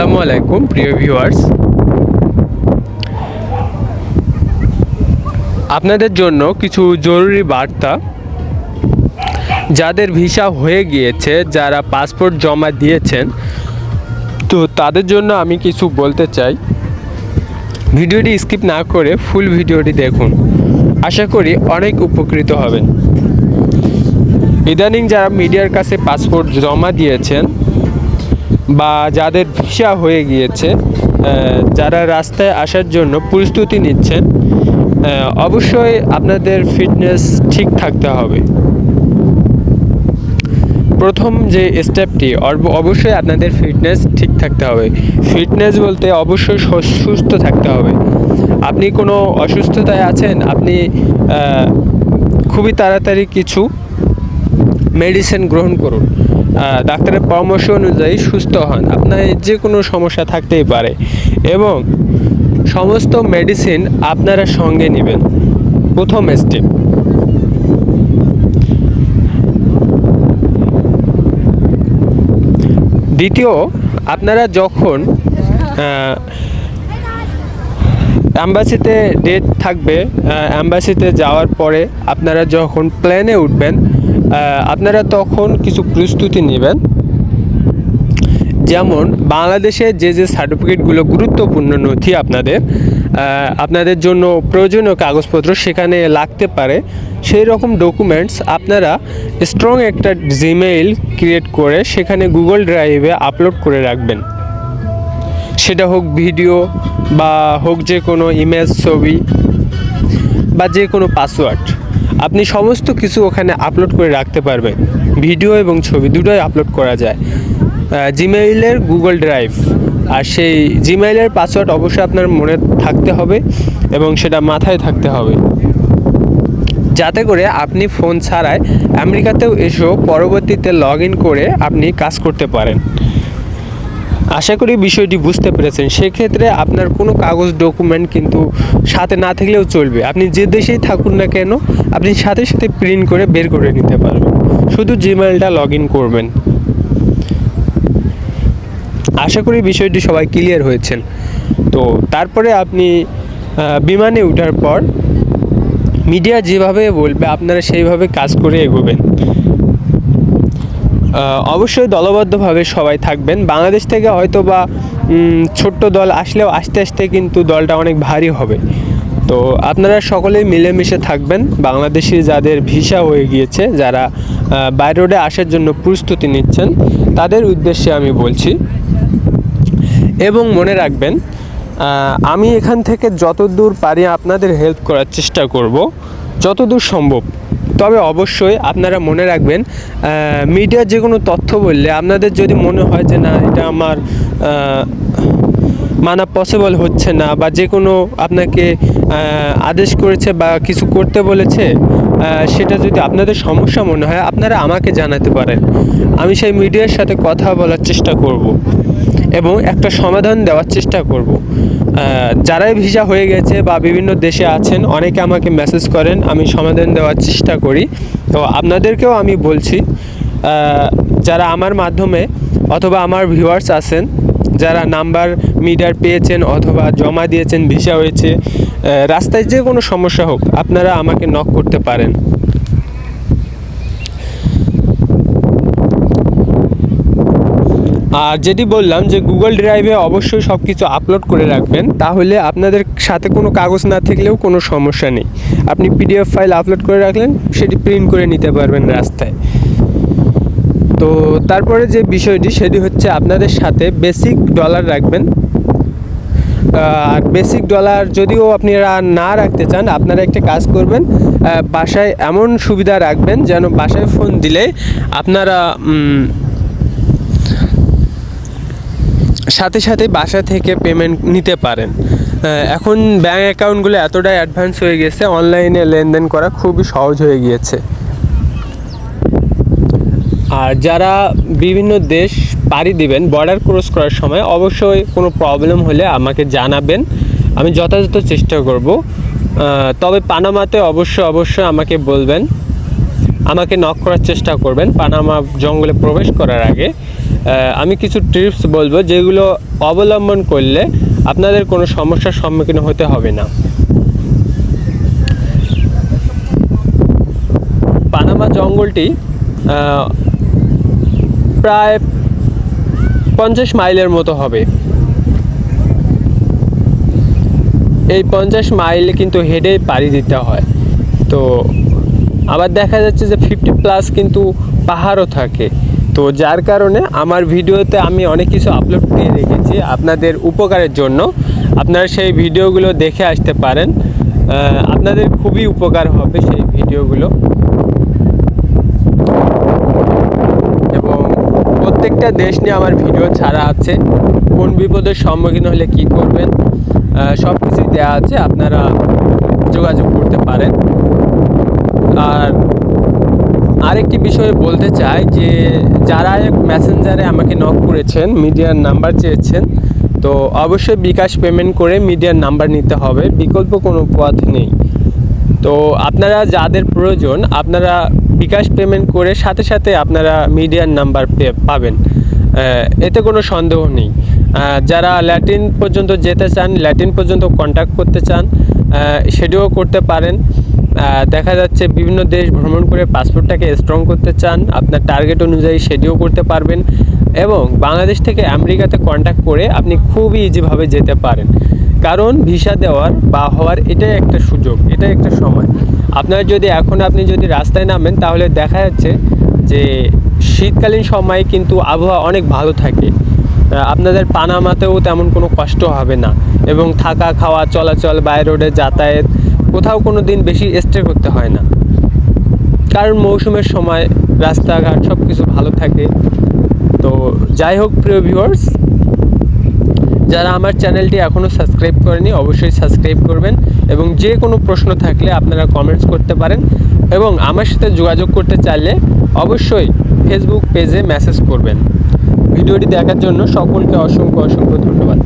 আসসালামু আলাইকুম, প্রিয় ভিউয়ার্স। আপনাদের জন্য কিছু জরুরি বার্তা। যাদের ভিসা হয়ে গিয়েছে, যারা পাসপোর্ট জমা দিয়েছেন, তো তাদের জন্য আমি কিছু বলতে চাই। ভিডিওটি স্কিপ না করে ফুল ভিডিওটি দেখুন। আশা করি অনেক উপকৃত হবেন। ইদানিং যারা মিডিয়ার কাছে পাসপোর্ট জমা দিয়েছেন বা যাদের ভিসা হয়ে গিয়েছে যারা রাস্তায় আসার জন্য প্রস্তুতি নিচ্ছেন অবশ্যই আপনাদের ফিটনেস ঠিক থাকতে হবে। প্রথম যে স্টেপটি অব- অবশ্যই আপনাদের ফিটনেস ঠিক থাকতে হবে। ফিটনেস বলতে অবশ্যই সুস্থ থাকতে হবে। আপনি কোনো অসুস্থতায় আছেন, আপনি খুবই তাড়াতাড়ি কিছু মেডিসিন গ্রহণ করুন। ডাক্তারের পরামর্শ অনুযায়ী সুস্থ হন। আপনার যে কোনো সমস্যা থাকতেই পারে এবং সমস্ত মেডিসিন আপনারা সঙ্গে নেবেন। প্রথম স্টেপ দ্বিতীয়, আপনারা যখন অ্যাম্বাসিতে ডেট থাকবে অ্যাম্বাসিতে যাওয়ার পরে আপনারা যখন প্লেনে উঠবেন আপনারা তখন কিছু প্রস্তুতি নেবেন। যেমন, বাংলাদেশে যে যে সার্টিফিকেটগুলো গুরুত্বপূর্ণ নথি আপনাদের আপনাদের জন্য প্রয়োজনীয় কাগজপত্র সেখানে লাগতে পারে, সেই রকম ডকুমেন্টস আপনারা স্ট্রং একটা জিমেইল ক্রিয়েট করে সেখানে গুগল ড্রাইভে আপলোড করে রাখবেন। সেটা হোক ভিডিও বা হোক যে কোনো ইমেজ, ছবি বা যে কোনো পাসওয়ার্ড আপনি সমস্ত কিছু ওখানে আপলোড করে রাখতে পারবেন। ভিডিও এবং ছবি দুটোই আপলোড করা যায়। জিমেইলের গুগল ড্রাইভ আর সেই জিমেইলের পাসওয়ার্ড অবশ্যই আপনার মনে থাকতে হবে এবং সেটা মাথায় থাকতে হবে। যাতে করে আপনি ফোন ছাড়াই আমেরিকাতেও এসেও পরবর্তীতে লগ ইন করে আপনি কাজ করতে পারেন। আশা করি বিষয়টি বুঝতে পেরেছেন। সেক্ষেত্রে আপনার কোনো কাগজ ডকুমেন্ট কিন্তু সাথে না থাকলেও চলবে। আপনি যে দেশেই থাকুন না কেন, আপনি সাথে সাথে প্রিন্ট করে বের করে নিতে পারবেন। শুধু জিমেলটা লগ ইন করবেন। আশা করি বিষয়টি সবাই ক্লিয়ার হয়েছেন তো তারপরে আপনি বিমানে ওঠার পর মিডিয়া যেভাবে বলবে, আপনারা সেইভাবে কাজ করে এগোবেন। অবশ্যই দলবদ্ধভাবে সবাই থাকবেন। বাংলাদেশ থেকে হয়তো বা ছোট্ট দল আসলেও আস্তে আস্তে কিন্তু দলটা অনেক ভারী হবে। তো আপনারা সকলেই মিলেমিশে থাকবেন। বাংলাদেশি যাদের ভিসা হয়ে গিয়েছে, যারা বাই রোডে আসার জন্য প্রস্তুতি নিচ্ছেন, তাদের উদ্দেশ্যে আমি বলছি। এবং মনে রাখবেন আমি এখান থেকে যতদূর পারি আপনাদের হেল্প করার চেষ্টা করব, যতদূর সম্ভব। তবে অবশ্যই আপনারা মনে রাখবেন মিডিয়ার যে কোনো তথ্য বললে আপনাদের যদি মনে হয় যে না, এটা আমার মানা পসিবল হচ্ছে না বা যে কোনো আপনাকে আদেশ করেছে বা কিছু করতে বলেছে সেটা যদি আপনাদের সমস্যা মনে হয়, আপনারা আমাকে জানাতে পারেন। আমি সেই মিডিয়ার সাথে কথা বলার চেষ্টা করব। এবং একটা সমাধান দেওয়ার চেষ্টা করব। যারাই ভিসা হয়ে গেছে বা বিভিন্ন দেশে আছেন, অনেকে আমাকে মেসেজ করেন, আমি সমাধান দেওয়ার চেষ্টা করি। তো আপনাদেরকেও আমি বলছি যারা আমার মাধ্যমে অথবা আমার ভিউয়ার্স আছেন, যারা নাম্বার মিটার পেয়েছেন অথবা জমা দিয়েছেন ভিসা হয়েছে রাস্তায় যে কোনো সমস্যা হোক, আপনারা আমাকে নক করতে পারেন। আর যেটি বললাম যে গুগল ড্রাইভে অবশ্যই সব কিছু আপলোড করে রাখবেন, তাহলে আপনাদের সাথে কোনো কাগজ না থাকলেও কোনো সমস্যা নেই। আপনি পিডিএফ ফাইল আপলোড করে রাখলেন, সেটি প্রিন্ট করে নিতে পারবেন রাস্তায়। তো তারপরে যে বিষয়টি, সেটি হচ্ছে আপনাদের সাথে বেসিক ডলার রাখবেন। আর বেসিক ডলার যদিও আপনারা না রাখতে চান, আপনারা একটা কাজ করবেন বাসায় এমন সুবিধা রাখবেন যেন বাসায় ফোন দিলে আপনারা সাথে সাথে বাসা থেকে পেমেন্ট নিতে পারেন। এখন ব্যাঙ্ক অ্যাকাউন্টগুলো এতটাই অ্যাডভান্স হয়ে গেছে অনলাইনে লেনদেন করা খুবই সহজ হয়ে গিয়েছে। আর যারা বিভিন্ন দেশ পাড়ি দিবেন বর্ডার ক্রস করার সময় অবশ্যই কোনো প্রবলেম হলে আমাকে জানাবেন। আমি যথাযথ চেষ্টা করব। তবে পানামাতে অবশ্যই অবশ্যই আমাকে বলবেন। আমাকে নক করার চেষ্টা করবেন। পানামা জঙ্গলে প্রবেশ করার আগে। আমি কিছু টিপস বলব যেগুলো অবলম্বন করলে আপনাদের কোনো সমস্যার সম্মুখীন হতে হবে না। পানামা জঙ্গলটি প্রায় পঞ্চাশ মাইলের মতো হবে। এই পঞ্চাশ মাইল কিন্তু হেডে পাড়ি দিতে হয়। তো আবার দেখা যাচ্ছে যে ফিফটি প্লাস কিন্তু পাহাড়ও থাকে। তো যার কারণে আমার ভিডিওতে আমি অনেক কিছু আপলোড দিয়ে রেখেছি আপনাদের উপকারের জন্য। আপনারা সেই ভিডিওগুলো দেখে আসতে পারেন। আপনাদের খুবই উপকার হবে সেই ভিডিওগুলো। এবং প্রত্যেকটা দেশ নিয়ে আমার ভিডিও ছাড়া আছে। কোন বিপদের সম্মুখীন হলে কি করবেন? সব কিছুই দেওয়া আছে। আপনারা যোগাযোগ করতে পারেন। আর আরেকটি বিষয়ে বলতে চাই যে যারা মেসেঞ্জারে আমাকে নক করেছেন মিডিয়ার নাম্বার চেয়েছেন, তো অবশ্যই বিকাশ পেমেন্ট করে মিডিয়ার নাম্বার নিতে হবে। বিকল্প কোনো পথ নেই। তো আপনারা যাদের প্রয়োজন, আপনারা বিকাশ পেমেন্ট করে সাথে সাথে আপনারা মিডিয়ার নাম্বার পাবেন। এতে কোনো সন্দেহ নেই। যারা ল্যাটিন পর্যন্ত যেতে চান ল্যাটিন পর্যন্ত কন্ট্যাক্ট করতে চান সেটিও করতে পারেন। দেখা যাচ্ছে বিভিন্ন দেশ ভ্রমণ করে পাসপোর্টটাকে স্ট্রং করতে চান। আপনার টার্গেট অনুযায়ী সেটিও করতে পারবেন এবং বাংলাদেশ থেকে আমেরিকাতে কন্ট্যাক্ট করে আপনি খুবই ইজিভাবে যেতে পারেন। কারণ ভিসা দেওয়ার বা হওয়ার এটাই একটা সুযোগ, এটাই একটা সময়। আপনার যদি এখন আপনি যদি রাস্তায় নামেন, তাহলে দেখা যাচ্ছে যে শীতকালীন সময় কিন্তু আবহাওয়া অনেক ভালো থাকে। আপনাদের পানামাতেও তেমন কোনো কষ্ট হবে না এবং থাকা, খাওয়া, চলাচল বাই রোডে যাতায়াত কোথাও কোনো দিন বেশি স্টে করতে হয় না। কারণ মৌসুমের সময় রাস্তাঘাট সব কিছু ভালো থাকে। তো যাই হোক প্রিয় ভিউয়ার্স যারা আমার চ্যানেলটি এখনও সাবস্ক্রাইব করেনি, অবশ্যই সাবস্ক্রাইব করবেন এবং যে কোনো প্রশ্ন থাকলে আপনারা কমেন্টস করতে পারেন এবং আমার সাথে যোগাযোগ করতে চাইলে অবশ্যই ফেসবুক পেজে মেসেজ করবেন। ভিডিওটি দেখার জন্য সকলকে অসংখ্য অসংখ্য ধন্যবাদ।